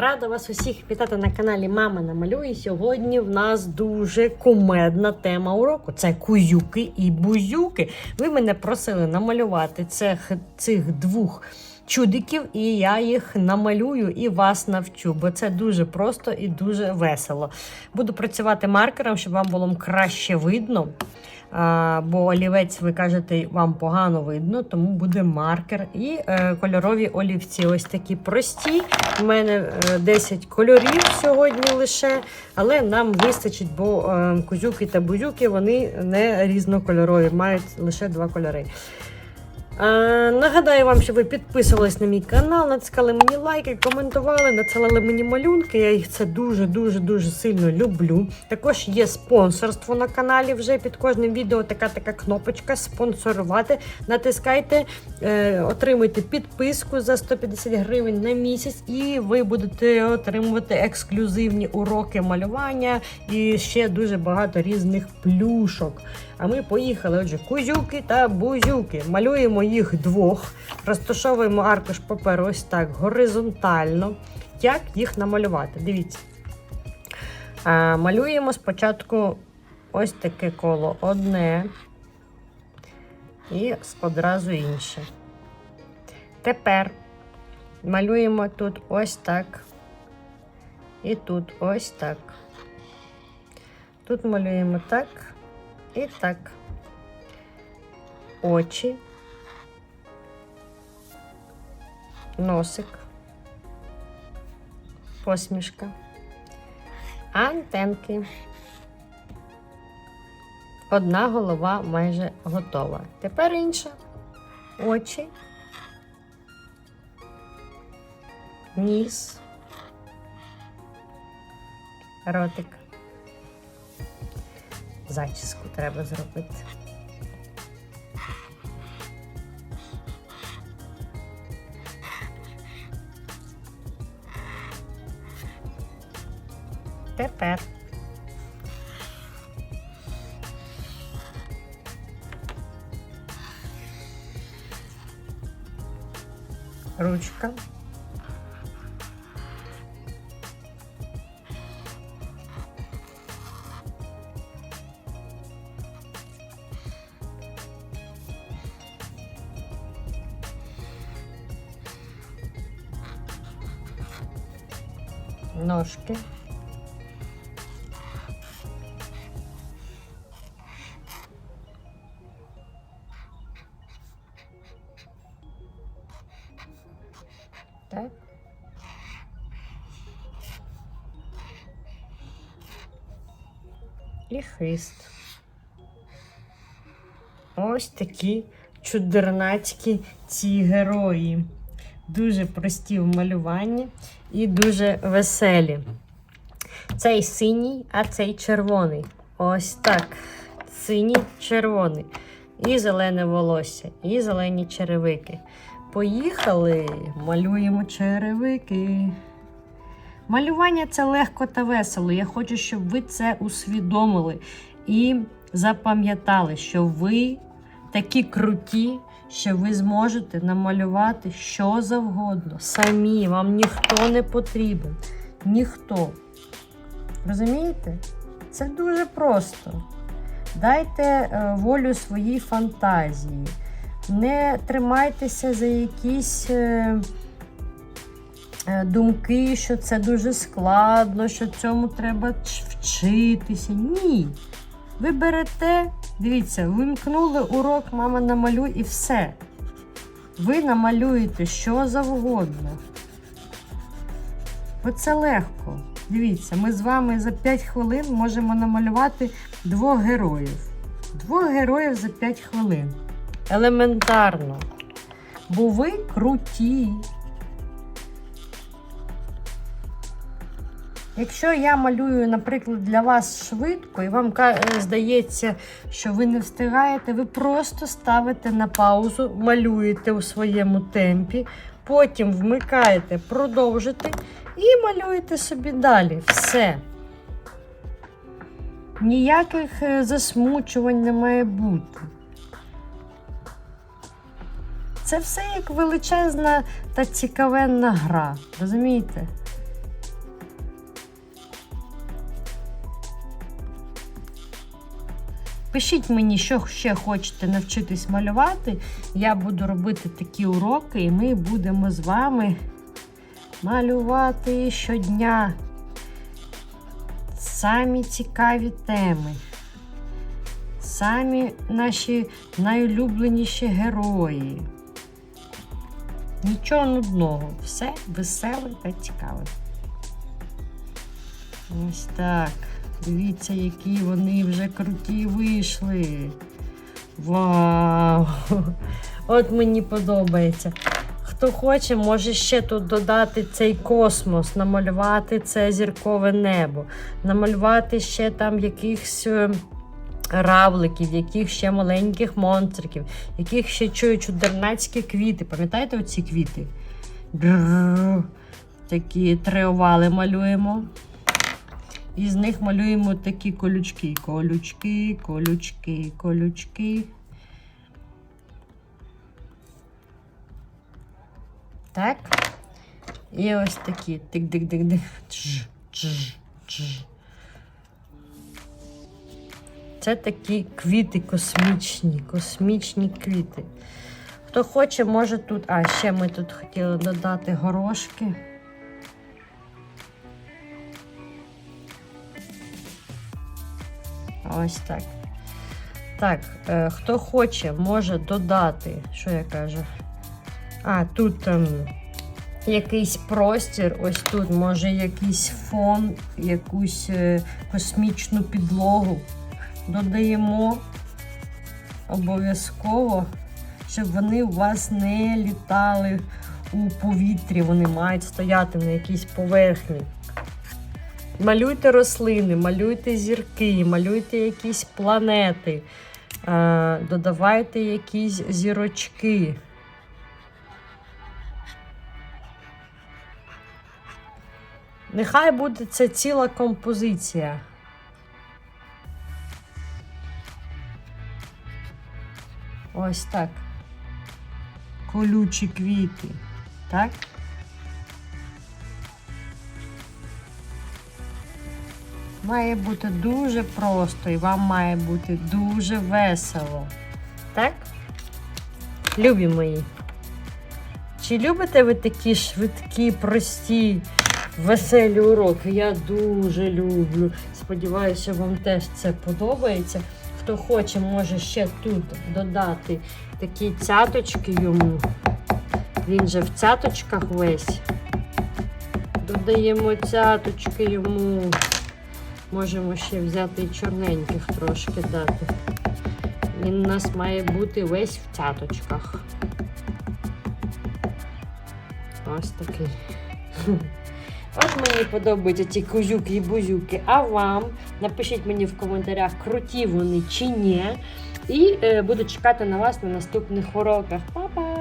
Рада вас усіх вітати на каналі Мама намалює. Сьогодні в нас дуже кумедна тема уроку. Це кузюки і бузюки. Ви мене просили намалювати цих, цих двох чудиків, і я їх намалюю і вас навчу, бо це дуже просто і дуже весело. Буду працювати маркером, щоб вам було краще видно. Бо олівець, ви кажете, вам погано видно, тому буде маркер і е, кольорові олівці. Ось такі прості. У мене е, 10 кольорів сьогодні лише, але нам вистачить, бо е, кузюки та бузюки вони не різнокольорові, мають лише два кольори. Нагадаю вам, що ви підписувались на мій канал, натискали мені лайки, коментували, надсилали мені малюнки. Я їх це дуже-дуже дуже сильно люблю. Також є спонсорство на каналі. Вже під кожним відео така така кнопочка спонсорувати. Натискайте, е, отримуйте підписку за 150 гривень на місяць, і ви будете отримувати ексклюзивні уроки малювання і ще дуже багато різних плюшок. А ми поїхали. Отже, кузюки та бузюки. Малюємо їх двох, розташовуємо аркуш паперу ось так горизонтально. Як їх намалювати? Дивіться. А, малюємо спочатку ось таке коло одне і одразу інше. Тепер малюємо тут ось так. І тут ось так. Тут малюємо так. І так. Очі. Носик. Посмішка. Антенки. Одна голова майже готова. Тепер інша. Очі. Ніс. Ротик. Зачіску треба зробити. Тепер ручка. Ножки. І хист. Ось такі чудернацькі ці герої. Дуже прості в малюванні і дуже веселі. Цей синій, а цей червоний. Ось так. Синій, червоний. І зелене волосся, і зелені черевики. Поїхали, малюємо черевики. Малювання це легко та весело. Я хочу, щоб ви це усвідомили і запам'ятали, що ви такі круті, що ви зможете намалювати що завгодно. Самі, вам ніхто не потрібен. Ніхто. Розумієте? Це дуже просто. Дайте е, волю своїй фантазії. Не тримайтеся за якісь е, е, думки, що це дуже складно, що цьому треба вчитися. Ні. Ви берете, дивіться, вимкнули урок, мама намалюй і все. Ви намалюєте що завгодно. Оце легко. Дивіться, ми з вами за 5 хвилин можемо намалювати двох героїв. Двох героїв за 5 хвилин. Елементарно. Бо ви круті. Якщо я малюю, наприклад, для вас швидко, і вам е, здається, що ви не встигаєте, ви просто ставите на паузу, малюєте у своєму темпі, потім вмикаєте продовжити і малюєте собі далі. Все. Ніяких е, засмучувань не має бути. Це все як величезна та цікавенна гра. Розумієте? Пишіть мені, що ще хочете навчитись малювати. Я буду робити такі уроки, і ми будемо з вами малювати щодня самі цікаві теми. Самі наші найулюбленіші герої. Нічого нудного, все веселе та цікаве. Ось так. Дивіться, які вони вже круті вийшли. Вау! От мені подобається. Хто хоче, може ще тут додати цей космос, намалювати це зіркове небо, намалювати ще там якихось е, равликів, яких ще маленьких монстриків, яких ще чую чудернацькі квіти. Пам'ятаєте оці квіти? Такі три овали малюємо. І з них малюємо такі колючки. Колючки, колючки, колючки. Так. І ось такі. Тик-дик-дик-дик. Це такі квіти космічні, космічні квіти. Хто хоче, може тут. А, ще ми тут хотіли додати горошки. Ось так. Так, е, хто хоче, може додати, що я кажу? А, тут ем, якийсь простір, ось тут, може якийсь фон, якусь е, космічну підлогу. Додаємо обов'язково, щоб вони у вас не літали у повітрі, вони мають стояти на якійсь поверхні. Малюйте рослини, малюйте зірки, малюйте якісь планети, е, додавайте якісь зірочки. Нехай буде це ціла композиція. Ось так. Колючі квіти. Так? Має бути дуже просто і вам має бути дуже весело. Так? Любі мої. Чи любите ви такі швидкі, прості, веселі уроки? Я дуже люблю. Сподіваюся, вам теж це подобається. Хто хоче, може ще тут додати такі цяточки йому. Він же в цяточках весь. Додаємо цяточки йому. Можемо ще взяти і чорненьких трошки дати. Він у нас має бути весь в цяточках. Ось такий. От мені подобаються ці кузюки і бузюки. А вам напишіть мені в коментарях, круті вони чи ні. І е, буду чекати на вас на наступних уроках. Па-па!